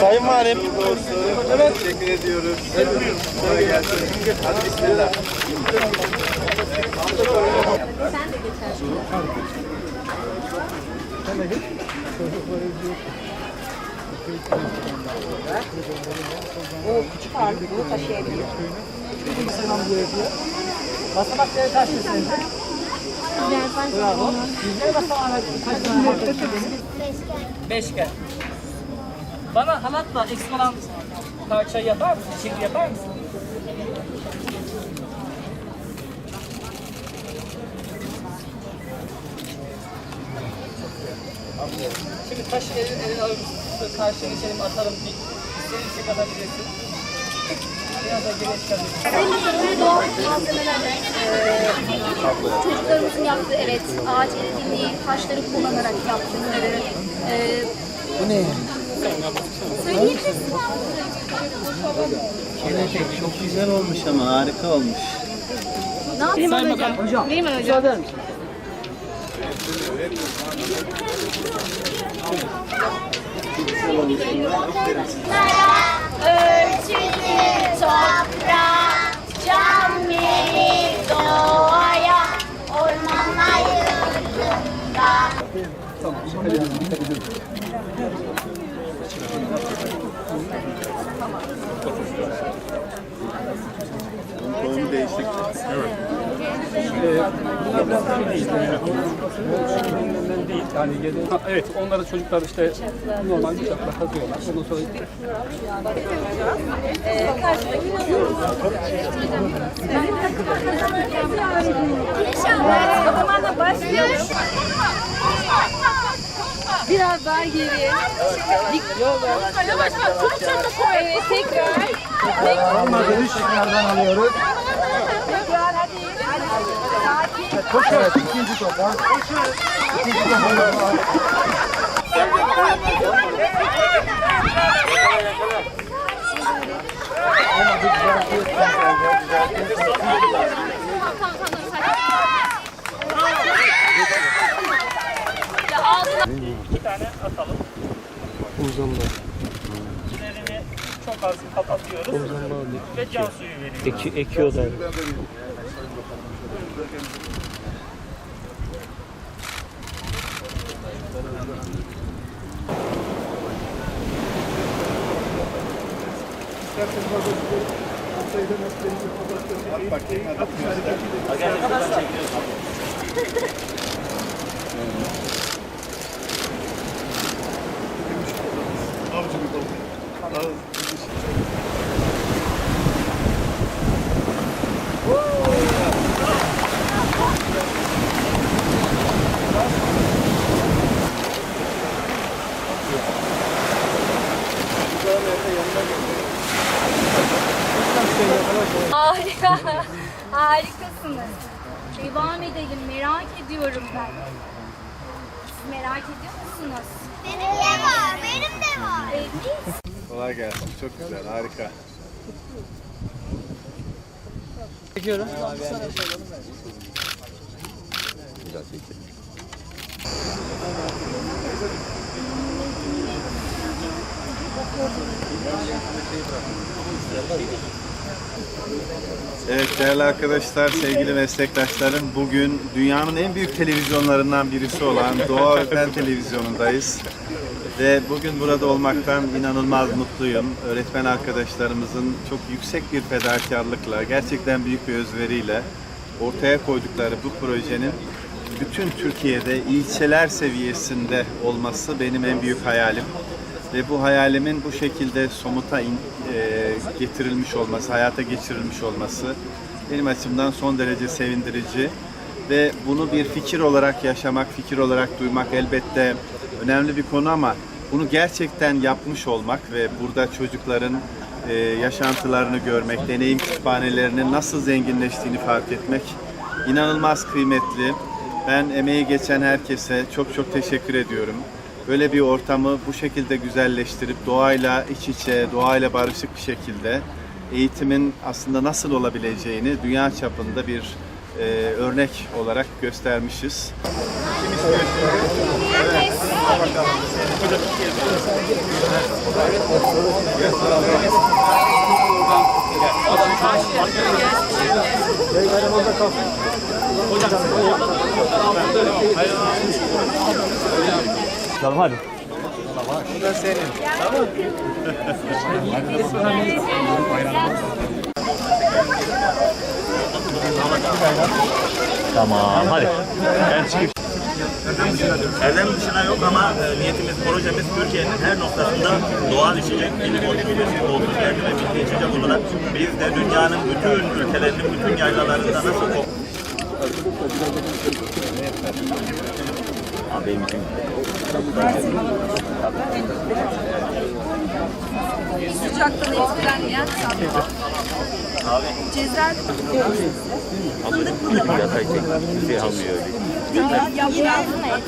Sayın Valim. Evet. Teşekkür ediyoruz. Kolay gelsin. Hadi bismillah. Sen de geçersin. Bu küçük ağırlıklı taşıyabilir. Basamakları taş mısınız? Bravo. Yüzleri kaç tane taşıdınız? Beşgen. Bana halatla eksik olan parçayı yapar mısın? Şekli yapar mısın? Şimdi taşı elin elin alıp karşıya geçelim atalım. Bir istediğin şey atabilirsin. Biraz da geri çıkabilirsin. Böyle doğal malzemelerle e, çocuklarımızın yaptığı evet ağaç etkinliği, taşları kullanarak yaptıkları e, Bu ne? Kelebek çok güzel olmuş ama harika olmuş. Ne yapayım Sayın. Hocam. Değil mi hocam? Müsaade misin? Ölçülü toprağa, can değişik. Kendinden değil yani yedi- Ha, evet onları çocuklar işte normal bıçakla kazıyorlar. Ondan sonra da başlıyoruz. Biraz daha geri. Dik. Yavaş bak. Tutacağım da koy. Evet tekrar. Olmadı. Tekrardan alıyoruz. Tekrar hadi. Sakin. Koşuyoruz. İkinci topa. İkinci topa. iki tane atalım. Uzanma. Üzerini çok az kapatıyoruz. Ve can suyu veriyoruz. Eki, ekiyorlar. Harika. Harikasınız. Devam edelim. Merak ediyorum ben. Siz merak ediyor musunuz? Benim de var, benim de var. Ee, biz Kolay gelsin. Çok güzel. Harika. Çekiyorum. Evet değerli arkadaşlar, sevgili meslektaşlarım. Bugün dünyanın en büyük televizyonlarından birisi olan Doğa Öğretmen Televizyonu'ndayız. Ve bugün burada olmaktan inanılmaz mutluyum. Öğretmen arkadaşlarımızın çok yüksek bir fedakarlıkla, gerçekten büyük bir özveriyle ortaya koydukları bu projenin bütün Türkiye'de ilçeler seviyesinde olması benim en büyük hayalim. Ve bu hayalimin bu şekilde somuta in- e, getirilmiş olması, hayata geçirilmiş olması benim açımdan son derece sevindirici. Ve bunu bir fikir olarak yaşamak, fikir olarak duymak elbette önemli bir konu ama bunu gerçekten yapmış olmak ve burada çocukların e, yaşantılarını görmek, deneyim kütüphanelerinin nasıl zenginleştiğini fark etmek inanılmaz kıymetli. Ben emeği geçen herkese çok çok teşekkür ediyorum. Böyle bir ortamı bu şekilde güzelleştirip doğayla iç içe, doğayla barışık bir şekilde eğitimin aslında nasıl olabileceğini dünya çapında bir e, örnek olarak göstermişiz. Tamam hadi. Bu da senin. Tamam hadi. Ben çıkayım. Erdem dışına yok ama e, niyetimiz, projemiz Türkiye'nin her noktasında doğal içecek, bilim oluşturması, koltuk yerli ve milli içecek olarak biz de dünyanın bütün ülkelerinin bütün yaylalarında nasıl Abi benim için. Sıcaktan etkilenmeyen tatlı. Cezvel Yatay tek bir şey almıyor öyle. yaprak